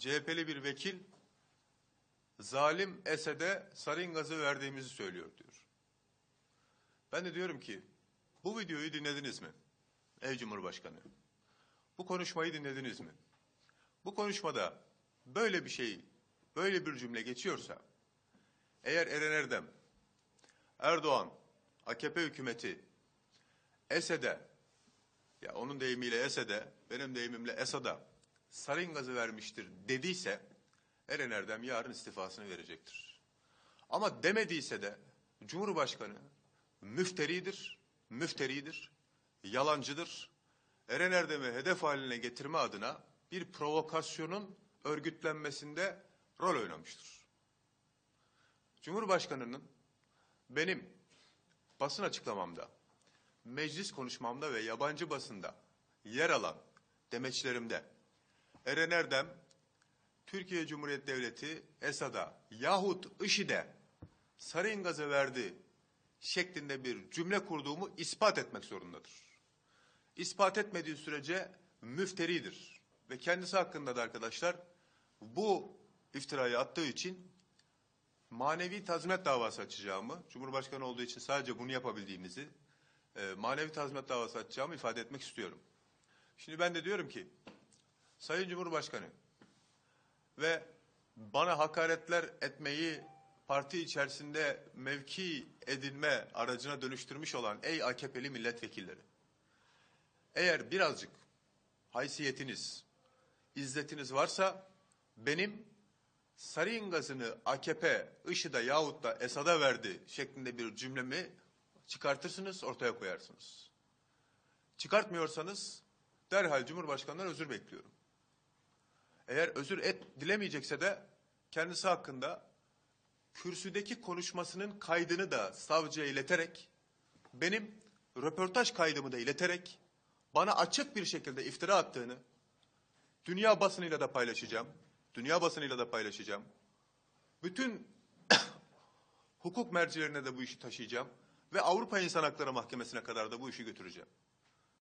CHP'li bir vekil zalim Esed'e sarin gazı verdiğimizi söylüyor diyor. Ben de diyorum ki bu videoyu dinlediniz mi? Ey Cumhurbaşkanı. Bu konuşmayı dinlediniz mi? Bu konuşmada böyle bir şey, böyle bir cümle geçiyorsa eğer Eren Erdem, Erdoğan, AKP hükümeti Esed'e ya onun deyimiyle Esed'e, benim deyimimle Esad'a sarin gazı vermiştir dediyse Eren Erdem yarın istifasını verecektir. Ama demediyse de Cumhurbaşkanı müfteridir, müfteridir, yalancıdır. Eren Erdem'i hedef haline getirme adına bir provokasyonun örgütlenmesinde rol oynamıştır. Cumhurbaşkanının benim basın açıklamamda, meclis konuşmamda ve yabancı basında yer alan demeçlerimde Eren Erdem Türkiye Cumhuriyeti Devleti Esad'a yahut IŞİD'e sarin gazı verdi şeklinde bir cümle kurduğumu ispat etmek zorundadır. İspat etmediği sürece müfteridir. Ve kendisi hakkında da arkadaşlar bu iftirayı attığı için manevi tazminat davası açacağımı, Cumhurbaşkanı olduğu için sadece bunu yapabildiğimizi, e, manevi tazminat davası açacağımı ifade etmek istiyorum. Şimdi ben de diyorum ki, Sayın Cumhurbaşkanı ve bana hakaretler etmeyi parti içerisinde mevki edinme aracına dönüştürmüş olan ey AKP'li milletvekilleri, eğer birazcık haysiyetiniz, izzetiniz varsa benim sarin gazını AKP IŞİD'e yahut da Esad'a verdi şeklinde bir cümlemi çıkartırsınız, ortaya koyarsınız. Çıkartmıyorsanız derhal Cumhurbaşkanı'ndan özür bekliyorum. Eğer özür et dilemeyecekse de kendisi hakkında kürsüdeki konuşmasının kaydını da savcıya ileterek, benim röportaj kaydımı da ileterek bana açık bir şekilde iftira attığını dünya basınıyla da paylaşacağım. Dünya basınıyla da paylaşacağım. Bütün hukuk mercilerine de bu işi taşıyacağım ve Avrupa İnsan Hakları Mahkemesi'ne kadar da bu işi götüreceğim.